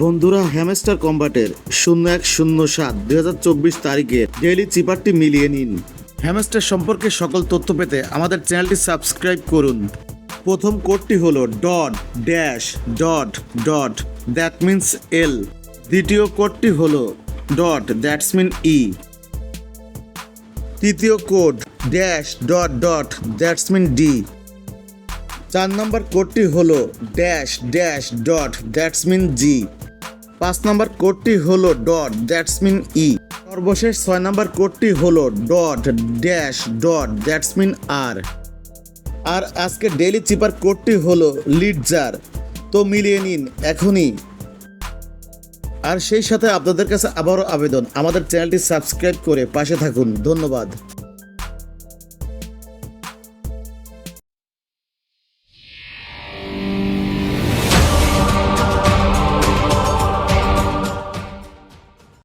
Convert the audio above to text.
বন্ধুরা হ্যামস্টার কম্বাটের শূন্য এক শূন্য সাত দুই হাজার চব্বিশ তারিখে ডেইলি চিপারটি মিলিয়ে নিন। হ্যামস্টার সম্পর্কে সকল তথ্য পেতে আমাদের চ্যানেলটি সাবস্ক্রাইব করুন। প্রথম কোডটি হলো dot dash dot dot that means L দ্বিতীয় কোডটি হলো ডট দ্যাটস মিন ই তৃতীয় code dash dot dot that's mean D চার নম্বর কোডটি হলো dash dash dot that's mean G পাঁচ নম্বর কোডটি হলো ডট দ্যাটস মিন ই সর্বশেষ ছয় নম্বর কোডটি হলো dot dash dot that's mean R আর আজকে ডেইলি চিপার কোডটি হলো লিডজার তো মিলিয়ে নিন এখনই। আর সেই সাথে আপনাদের কাছে আবারও আবেদন। আমাদের চ্যানেলটি সাবস্ক্রাইব করে পাশে থাকুন। ধন্যবাদ।